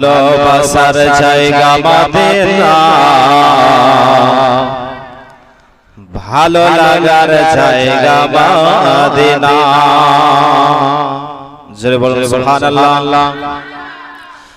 ভালোবাসার জায়গা মাদেনা ভালো লাগার জায়গা মাদেনা জোরে বলুন সুবহানাল্লাহ।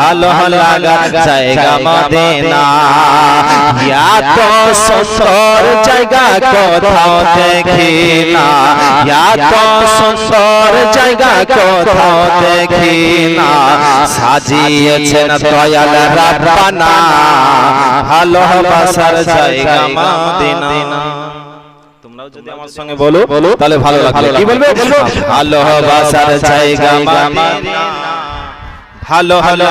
ভালো লাগার জায়গা মাদেনা। এত সুন্দর জায়গা কোথাও দেখি না এত সুন্দর জায়গা কোথাও দেখি না সাজিয়েছেন দয়াল রাব্বানা। ভালোবাসার জায়গা মাদিনা। তোমরাও যদি আমার সঙ্গে বলো বলো। তাহলে ভালো লাগবে। কি বলবে? ভালোবাসার জায়গা মাদিনা। ভালো হ্যালো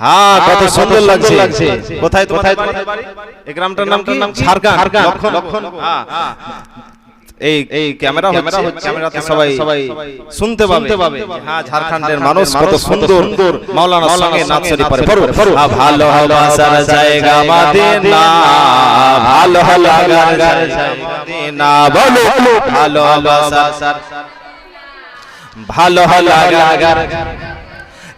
হ্যাঁ কত সুন্দর লাগছে কোথায় কোথায় তোমাদের বাড়ি এই গ্রামটার নাম কি ঝাড়খণ্ড লক্ষণ লক্ষণ হ্যাঁ এই এই ক্যামেরা হচ্ছে ক্যামেরাতে সবাই সবাই শুনতে পাবে হ্যাঁ ঝাড়খণ্ডের মানুষ কত সুন্দর মাওলানার সঙ্গে নাচ শরীফ পড়ে পড়ো ভালো ভালোবাসার জায়গা মাদিনা ভালো লাগার জায়গা মাদিনা বলো ভালো ভালোবাসার ভালো লাগার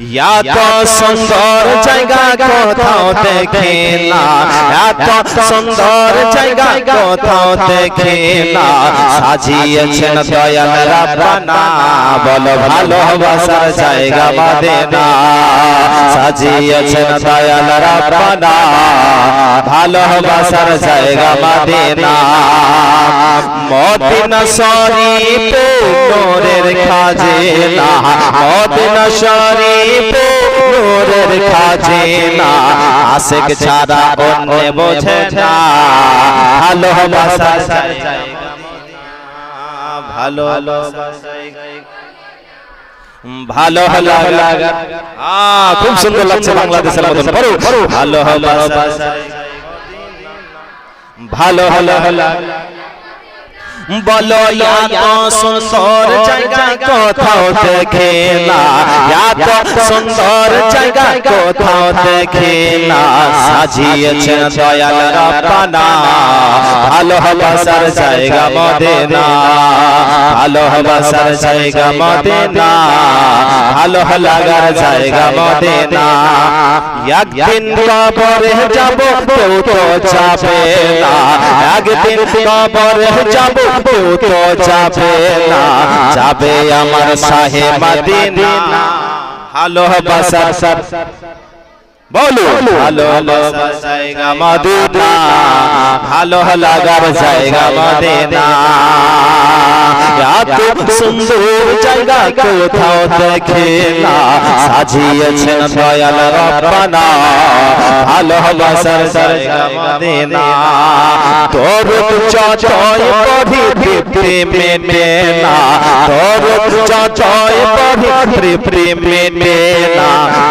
এত সুন্দর জায়গা কোথাও দেখে না এত সুন্দর জায়গা কোথাও দেখে না সাজিয়েছেন দয়াল রাব্বানা বলো ভালোবাসার জায়গা মাদেনা সাজিয়েছেন দয়াল রাব্বানা ভালোবাসার জায়গা মাদেনা মদিনা শরীফে নূরের খাজেনা মদিনা শরীফে নূরের খাজেনা। আশিক ছাড়া অন্য বোঝে না। ভালো ভালো লাগা খুব সুন্দর লাগছে বাংলাদেশের মতন। পড়ো ভালো ভালো ভালো বলো এত সুন্দর জায়গা কোথাও দেখে না এত সুন্দর জায়গা কোথাও দেখে না সাজিয়েছেন দয়াল রাব্বানা। ভালোবাসার জায়গা মদিনা। ভালোবাসার জায়গা মদিনা। ভালো লাগার জায়গা মদিনা। একদিন কবরে যাব কেউ তো যাবে না। একদিন কবরে যাব কেউ তো যাবে না যাবে আমার শাহে মদিনা ভালোবাসার বলো ভালো জায়গা মদিনা ভালো লাগার জায়গা মদিনা এত সুন্দর জায়গা কোথাও দেখে না সাজিয়েছেন দয়াল রব্বানা ভালোবাসার জায়গা মদিনা তোর চচয় পড়ি প্রেমে মেনা তোর চচয় পড়ি প্রেমে মেনা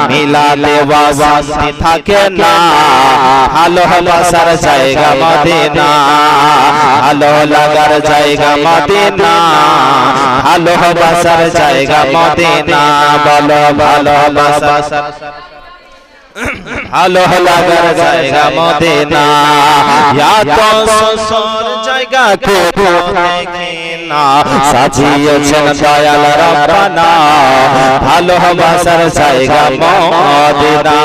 মিলালে বাবাসি থাকে না। ভালোবাসার জায়গা মদিনা। ভালো লাগার জায়গা মদিনা। ভালোবাসার জায়গা মদিনা। বলো ভালোবাসার ভালো লাগার জায়গা মদিনা। এত সুন্দর জায়গা কোথাও দেখি না সাজিয়েছেন দয়াল রব্বানা। ভালোবাসার জায়গা মদিনা।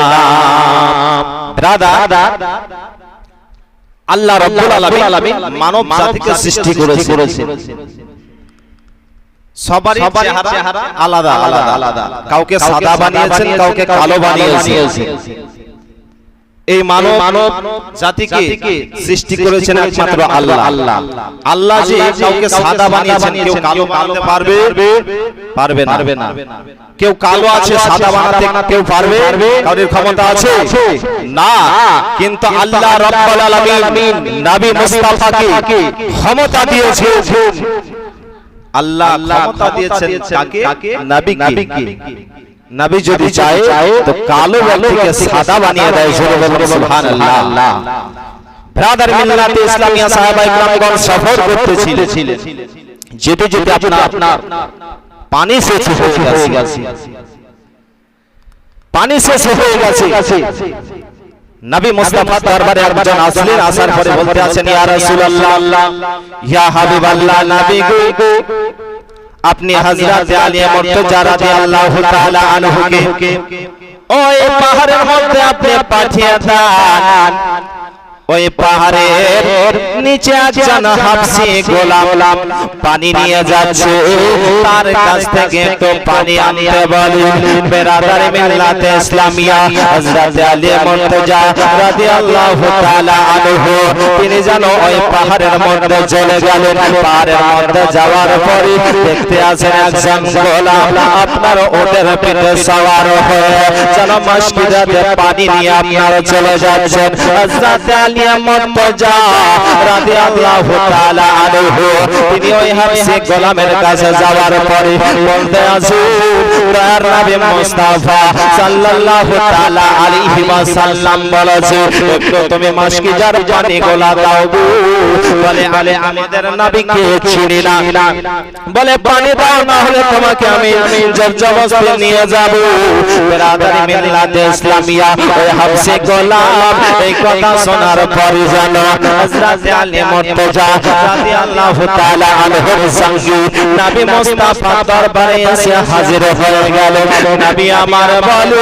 দাদা আল্লাহ রব্বুল আলামিন মানব জাতিকে সৃষ্টি করেছে সবারই চেহারা আলাদা আলাদা। আলাদা কাউকে সাদা বানিয়েছেন কাউকে কালো বানিয়েছেন। এই মানব মানব জাতিকে সৃষ্টি করেছেন একমাত্র আল্লাহ। আল্লাহ। আল্লাহ যে কাউকে সাদা বানিয়েছেন কেউ কালো বানাতে পারবে পারবে না। পারবে না। কেউ কালো আছে সাদা বানাতে কেউ পারবে কারোর ক্ষমতা আছে? না কিন্তু আল্লাহ রাব্বুল আলামিন নবী মুস্তাফাকে ক্ষমতা দিয়েছে আল্লাহ ক্ষমতা দিয়েছেন কাকে? নবীকে। নবী যদি চায় তো কালো ব্যক্তিকে সাদা বানিয়ে দেয় জোরে বলুন সুবহানাল্লাহ। ব্রাদার মিল্লাতে ইসলামিয়া সাহাবা ইকরামগণ সফর করতেছিলেন। যেতে যেতে আপনার আপনার পানি শেষ হয়ে গেছে। পানি শেষ হয়ে গেছে। নবী মুস্তাফা দরবারে একজন আসলেন আসার পরে বলতে আছেন ইয়া রাসূলুল্লাহ ইয়া হাবিবাল্লাহ নবী গো আপনি হযরত আলী মুর্তজা রাদিয়াল্লাহু তাআলা আনহুকে। ওই পাহাড়ের মধ্যে আপনি পাঠিয়ে দেন। ওই পাহাড়ের নিচে একজন হাফসি গোলাম পানি নিয়ে যাচ্ছে। তার কাছ থেকে একটু পানি আনতে বলি। বেরাদার মিল্লাতে ইসলামিয়া, হযরত আলী মুর্তজা রাদিয়াল্লাহু তাআলা আনহু, তিনি যেন ওই পাহাড়ের মধ্যে চলে গেলেন। পাহাড়ের মধ্যে যাওয়ার পরে দেখতে আছেন একজন গোলাম, আপনার ওদের পিঠে সওয়ার হয়ে যেন মসজিদে পানি নিয়ে আপনারা চলে যাচ্ছেন। হযরত মুর্তজা রাদিয়াল্লাহু তাআলা আনহু তিনি ওই হাফসি গোলামের কাছে যাওয়ার পরে বলতে আছেন দয়ার নবী মুস্তাফা সাল্লাল্লাহু তাআলা আলাইহি ওয়াসাল্লাম বলেছে, একটু তুমি মাসকিজার পানি গোলা দাও বলে বলে আমাদের নবীকে চিনি না। বলে, পানি দাও না হলে তোমাকে আমি জবরদস্তি নিয়ে যাব। বেরাদারি মিল্লাতে ইসলামিয়া, ওই হাফসি গোলাম এই কথা শোনার পরে জানো হযরত আলী মুর্তজা রাদিয়াল্লাহু তাআলা আনহুর সঙ্গে নবী মুস্তাফা দরবারে এসে হাজির হয়ে গেল। নবী আমার বলো।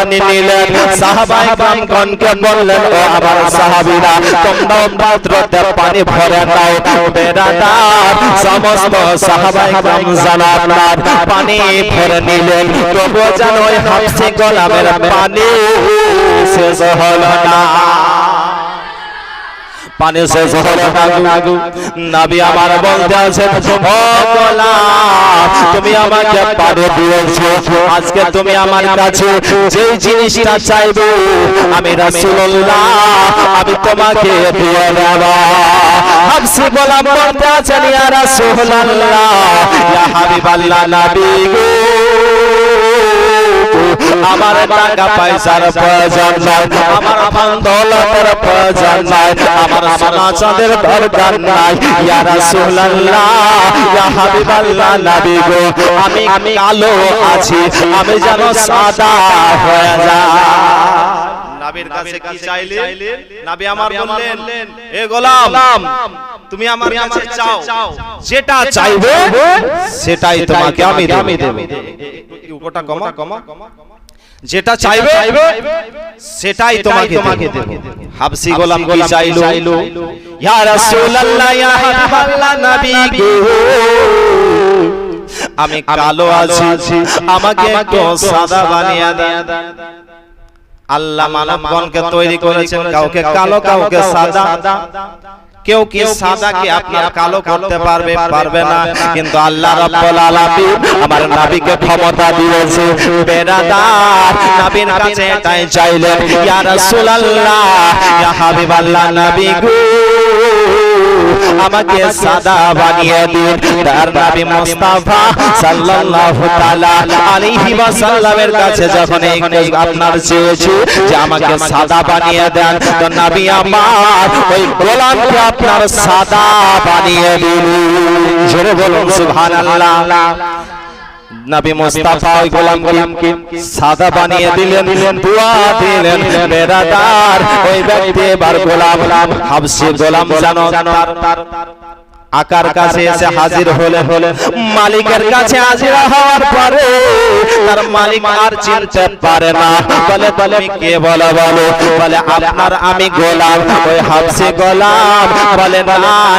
পানি নিলেন সাহাবাই গ্রামগণকে বললেন ও আমার সাহাবীরা তোমরা পাত্রতে পানি ভরে নাও বেরাদার সমস্ত সাহাবাই গ্রাম যেন পানি ভরে নিলেন। তবু যেন ওই হাফসি গোলামের পানি শেষ হলো না। পানি নাগু। নবী আমার বলতে আছেন তুমি আমাকে পানি দিয়েছ। আজকে তুমি আমার কাছে যে জিনিসটা চাইবে, আমি রাসূলুল্লাহ, আমি তোমাকে দিয়ে দেব। হাফসি গোলাম বলতে আছেন, ইয়া রাসূলুল্লাহ, ইয়া হাবিবাল্লাহ নবী গো আমার টাকা পয়সার প্রয়োজন নাই আমার ধন দৌলতের প্রয়োজন নাই আমার সোনা চাঁদের দরকার নাই। ইয়া রাসূলুল্লাহ ইয়া হাবিবাল্লাহ নবী গো আমি আমি কালো আছি আমি যেন সাদা হয়ে যায় নবীর কাছে কি চাইলেন নবী আমার বললেন এ গোলাম তুমি আমার কাছে চাও যেটা চাইবে সেটাই তোমাকে আমি দেব। ইউকোটা কমা কমা। যেটা চাইবে সেটাই তোমাকে তোমাকে দেব। হাবসি গোলাম কি চাইলো? ইয়া রাসূলুল্লাহ ইয়া হাবিবাল্লাহ নবী গো। আমি কালো আছি আমাকে একটু সাদা বানিয়ে দেন আল্লাহ মানবগণকে তৈরি করেছেন কাউকে কালো কাউকে সাদা। কেউ কি সাদাকে আপনার কালো করতে পারবে? পারবে না। কিন্তু আল্লাহ রাব্বুল আলামিন আমার নবীকে ক্ষমতা দিয়েছে। বেরাদার নবীর কাছে তাই চাইলেন ইয়া রাসূলুল্লাহ ইয়া হাবিবাল্লাহ নবী গো। আমাকে সাদা বানিয়ে দিন। তার নবী মুস্তাফা সাল্লাল্লাহু তাআলা আলাইহি ওয়াসাল্লামের কাছে যখন এই আপনার চেয়েছি যে আমাকে সাদা বানিয়ে দেন তো নবী আমার ওই গোলামকে আপনার সাদা বানিয়ে দিন। জোরে বলুন সুবহানাল্লাহ। নবী মুস্তাফা ওই গোলাম গোলামকে সাদা বানিয়ে দিলেন দিলেন দোয়া দিলেন বেরাদার ওই ব্যক্তি এবার গোলাম হাবসি গোলাম জানো তার আকার কাছে এসে হাজির হলে হলে মালিকের কাছে হাজির হওয়ার পরে তার মালিক আর চিনতে পারে না বলে তুমি কে বলো বলো বলে আপনার আমি গোলাম ওই হাফসে গোলাম বলে না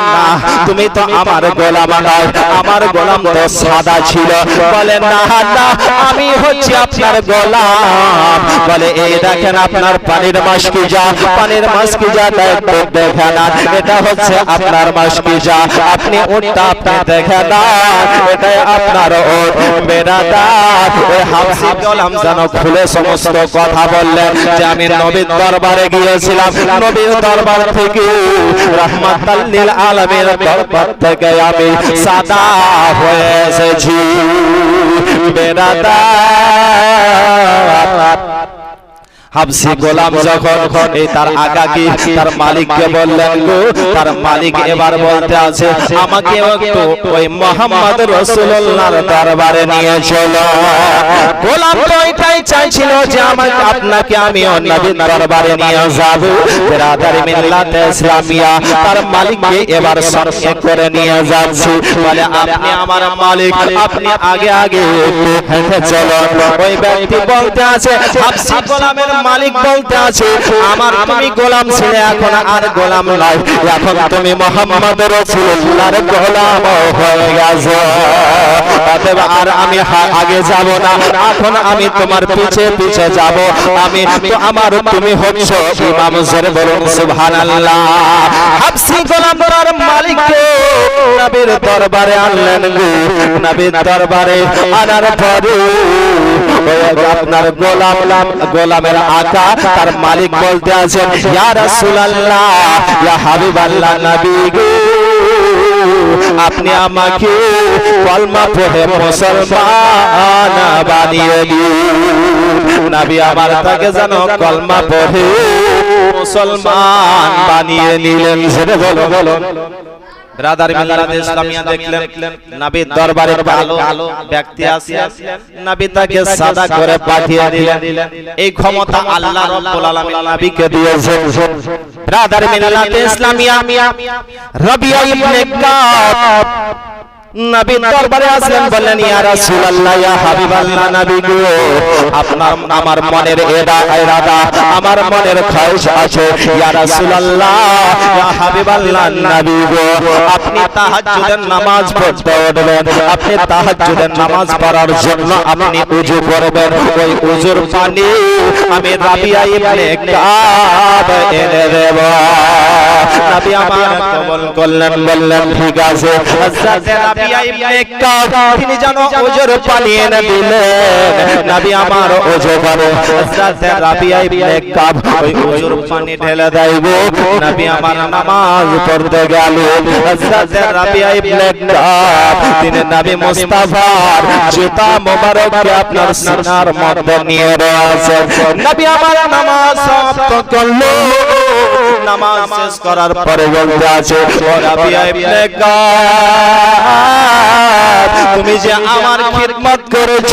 না তুমি তো আমার গোলাম নয় আমার গোলাম তো সাদা ছিল বলে না না আমি হচ্ছি আপনার গোলাম বলে এই দেখেন আপনার পানির মাস কি যা পানির মাস কি যা দেখতে দেখেন এটা হচ্ছে আপনার মাস কি যা আপনি ওটা আপনি দেখেন এটাই আপনার ওট বেরাদার খুলে সমস্ত কথা বললেন যে আমি নবীর দরবারে গিয়েছিলাম। নবীর দরবার থেকে রহমাতাল লিল আলামিন দরবার থেকে আমি সাদা হয়ে এসেছি। বেরাদার। হাবসি গোলাম যখন এই তার আগাকি তার মালিককে বললেন গো তার মালিক এবার বলতে আছে আমাকে একটু ওই মোহাম্মদ রাসূলুল্লাহর দরবারে নিয়ে চলো গোলাম তো এটাই চাইছিল যে আমাকে আপনাকে আমি নবীর দরবারে নিয়ে যাব বিরাদার মিল্লাত ইসলামিয়া তার মালিককে এবার সঙ্গে করে নিয়ে যাচ্ছি বলে আপনি আমার মালিক আপনি আগে আগে চলো ওই ব্যক্তি বলতে আছে হাবসি গোলামের মালিক বলতে আছে আমার তুমি গোলাম ছিলে এখন আর গোলাম নাই এখন তুমি মোহাম্মদ রাসূলুল্লাহর গোলাম হয়ে গেছো। অতএব আর আমি আগে যাব না এখন আমি তোমার পিছে পিছে যাব। আমি তো আমার তুমি হচ্ছ ইমাম জোরে বলুন সুবহানাল্লাহ। হাবসি গোলাম তার মালিককে নবীর দরবারে আনলেন গো নবীর দরবারে আনার পরে। আপনার গোলাম গোলামের আকা তার মালিক বলতে আছেন আপনি আমাকে কলমা পড়ে মুসলমান বানিয়ে দিন। আমার তাকে যেন কলমা পড়ে মুসলমান বানিয়ে নিলেন। সেটা বলো বলো ব্রাদার মিল্লাত ইসলামিয়া দেখলেন নবীর দরবারে ভালো ব্যক্তি আসলেন নবী তাকে সাদা করে পাঠিয়ে দিলেন। এই ক্ষমতা আল্লাহ রাব্বুল আলামিন নবীকে দিয়েছেন। রাদার মিল্লাত ইসলামিয়া। রবিউল ইবনে কাব নবীর দরবারে আসলেন বললেন ইয়া রাসূলুল্লাহ ইয়া হাবিবাল্লাহ নবী গো আপনার আমার মনের এরা ইরাদা আমার মনের খায়েশ আছে। ইয়া রাসূলুল্লাহ ইয়া হাবিবাল্লাহ নবী গো আপনি তাহাজ্জুদের নামাজ পড়তে উঠবেন। আপনি তাহাজ্জুদের নামাজ পড়ার জন্য আপনি ওযু করবেন। ওই ওযুর পানি আমি রাবিয়া ইবনে কাব এনে দেব। নবী আমার কবল করলেন বললেন ঠিক আছে হযরত কাব তিনি যেন ওজোর পানি এনে দিলেন। নবী আমার ওজো করে হযরত রাবিয়া ইবনে কাব ওই ওজোর পানি ঢেলে দেব নবী আমার নামাজ পড়তে গেল। হযরত রাবিয়া ইবনে কাব তিনি নবী মুস্তাফার। জুতা মোবারককে আপনার সিনার মধ্যে নিয়ে নবী আমার নামাজ সমাপ্ত করল। নামাজ শেষ করার পরে বলতে আছে তুমি যে আমার খিদমত করেছ,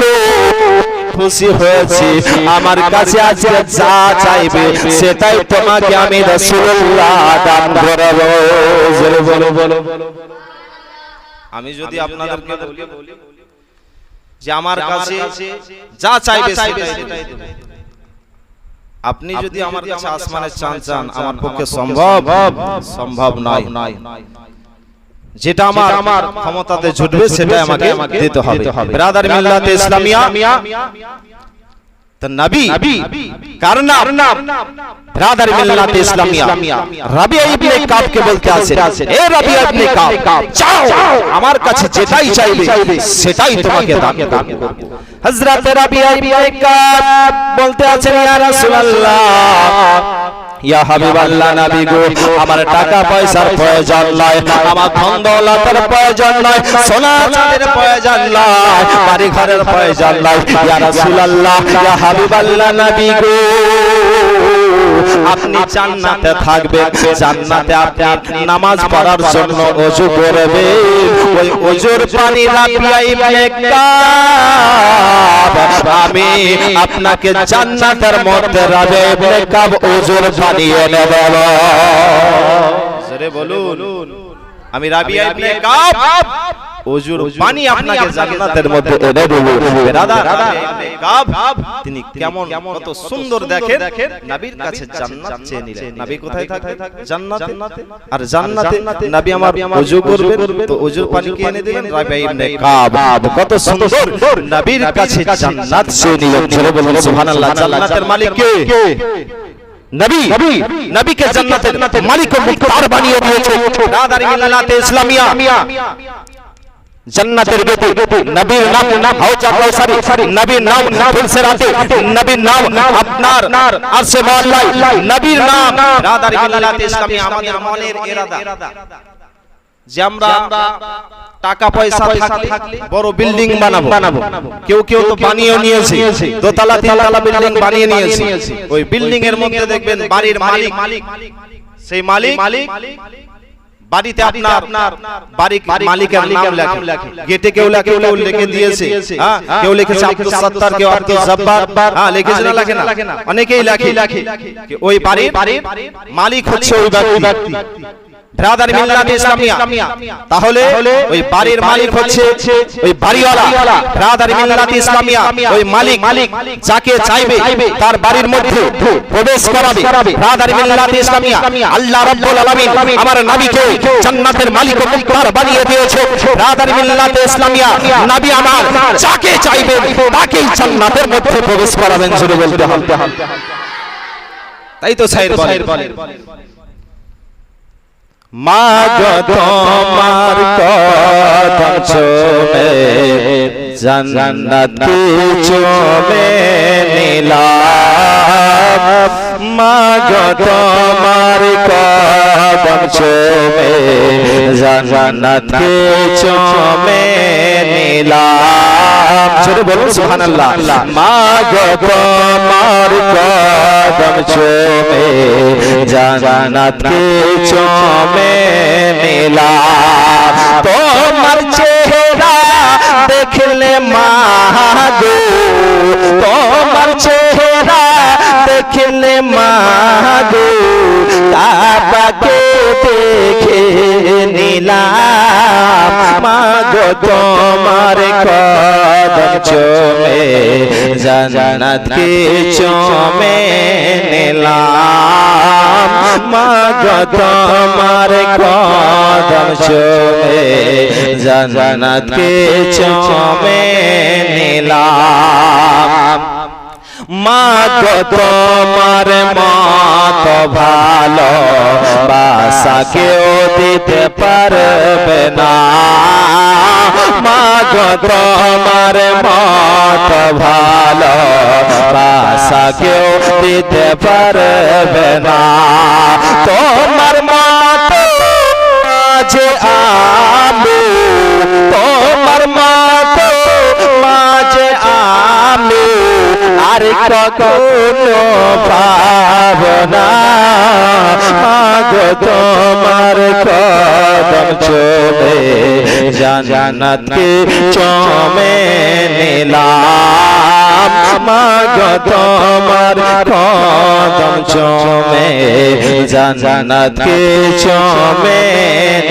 খুশি হয়েছি। আমার কাছে আজকে যা চাইবে, সেটাই তোমাকে আমি রাসূলুল্লাহ দান করব। বলো বলো আমি যদি আপনাদেরকে বলি, যে আমার কাছে যা চাইবে, সেটাই দেব। আপনি যদি আমার কাছে আসমানের চান চান আমার পক্ষে সম্ভব সম্ভব নয়। যেটা আমার আমার ক্ষমতাতে জুটবে সেটা আমাকে দিতে হবে। ব্রাদার মিল্লাতে ইসলামিয়া তো নবী কার নাম? ব্রাদার মিল্লাতে ইসলামিয়া। রাবিয়া ইবনে কাবকে বলতে আছে এ রাবিয়া ইবনে কাব চাও আমার কাছে যেটাই চাইবে সেটাই তোমাকে দান করব। হযরত রাবিয়া ইবনে কাব বলতে আছেন ইয়া রাসূলুল্লাহ ইয়া হাবিবাল্লাহ নবী গো আমার টাকা পয়সার প্রয়োজন নয় আমার ধন দৌলতের প্রয়োজন নয় সোনা চাঁদের প্রয়োজন নয় বাড়ি ঘরের প্রয়োজন নয় ইয়া রাসূলুল্লাহ ইয়া হাবিবাল্লাহ নবী গো আপনি জান্নাতে থাকবেন। জান্নাতে আপনি নামাজ পড়ার জন্য ওযু করবেন। ওই ওযুর পানি রাবিয়া ইবনে কাব। আমি আপনাকে জান্নাতের মধ্যে রাবে ইবনে কাব ওযুর পানি এনে দেব। জোরে বলুন। আমি রাবিয়া ইবনে কাব। ওজুর পানি আপনাকে জান্নাতের মধ্যে এনে দেব রাবিয়া ইবনে কাব তিনি কেমন কত সুন্দর দেখেন নবীর কাছে জান্নাত চেয়ে নিলেন নবী কোথায় থাকে জান্নাতে আর জান্নাতে নবী আমার ওযু করবেন তো ওযুর পানি কে এনে দিলেন রাবিয়া ইবনে কাব কত সুন্দর নবীর কাছে জান্নাত চেয়ে নিলেন জোরে বলুন সুবহানাল্লাহ জান্নাতের মালিক কে নবী নবীকে জান্নাতের মালিক ও মুক্তার বানিয়ে দিয়েছে মিল্লাতে ইসলামিয়া জান্নাতের গেটে নবীর নাম হাউজা কাউসারি নবীর নাম ফুলসেরাতে। নবীর নাম আপনার আরশে মহল্লায়। নবীর নাম রাদার মিল্লাতে ইসলামিয়া আমাদের মনের ইরাদা যে আমরা টাকা পয়সা থাকলে বড় বিল্ডিং বানাবো। কেউ কেউ তো বানিয়ে নিয়েছে। দোতলা তিনতলা বিল্ডিং বানিয়ে নিয়েছে। ওই বিল্ডিং এর মধ্যে দেখবেন বাড়ির মালিক। সেই মালিক বাড়িতে আপনার বাড়ি মালিকের নাম লেখে। গেটে কেউ লেখে কেউ লিখে দিয়েছে। হ্যাঁ কেউ লিখেছে আব্দুল সাত্তার কেউ আব্দুল জব্বার। হ্যাঁ লিখেছে না লেখে না। অনেকেই লেখে। ওই বাড়ির মালিক হচ্ছে ওই ব্যক্তি। তাহলে ওই বাড়ির মালিক হচ্ছে ওই বাড়িওয়ালা। ইসলামিয়া, ওই মালিক যাকে চাইবে তার বাড়ির মধ্যে প্রবেশ করাবে। আল্লাহ আমার নবীকে জান্নাতের মালিক বানিয়ে দিয়েছে। ব্রাদার মিল্লাত ইসলামিয়া, নবী আমার যাকে চাইবে তাকেই জান্নাতের মধ্যে প্রবেশ করাবেন, জোরে বলতে তাই তো সাইর বলেন যত কদম চোমে জান্নাত চোমে নিলাম মাগো তোমার কদম চোমে জান্নাত চোমে নিলাম ছোট বলুন সুবহানাল্লাহ। মাগো তোমার কদম জান্নাত কি চোমে নিলাম তোমার দেখলে মাগো। তোমার কাবাকে দেখে নিলাম। মাগো তোমার কদম চোমে জান্নাত কে চোমে নিলাম। মাগো তোমার কদম চোমে জান্নাত কে চোমে নিলাম। মা গো তোমার মত ভালো বাসা কেউ দিতে পারবে না। মা গো তোমার মত ভালো বাসা কেউ দিতে পারবে না। তোমার মত যে আমি, তোমার মত আর কখনো পাবনা মাগো তোমার কদম চোমে জান্নাত চমে নিলাম। মাগো কদম চমে জান্নাত চমে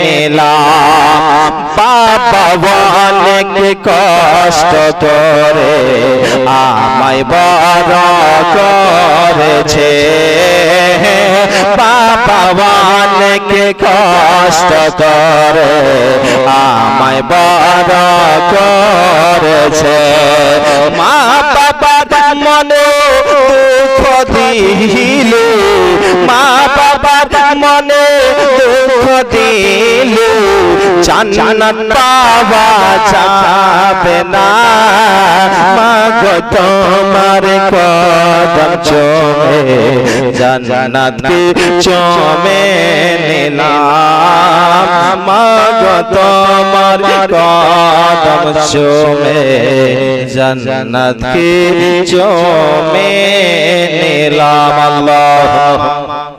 নিলাম। বাবা কষ্ট করে আমায় বড় করেছে। কষ্ট করে আমায় বড় করেছে। জান্নাত পাওয়া যাবে না। মাগো, তোমার কদম চমে জান্নাত চমে নিলাম। মাগো, তোমার কদম চমে জান্নাত চমে নিলাম। আল্লাহ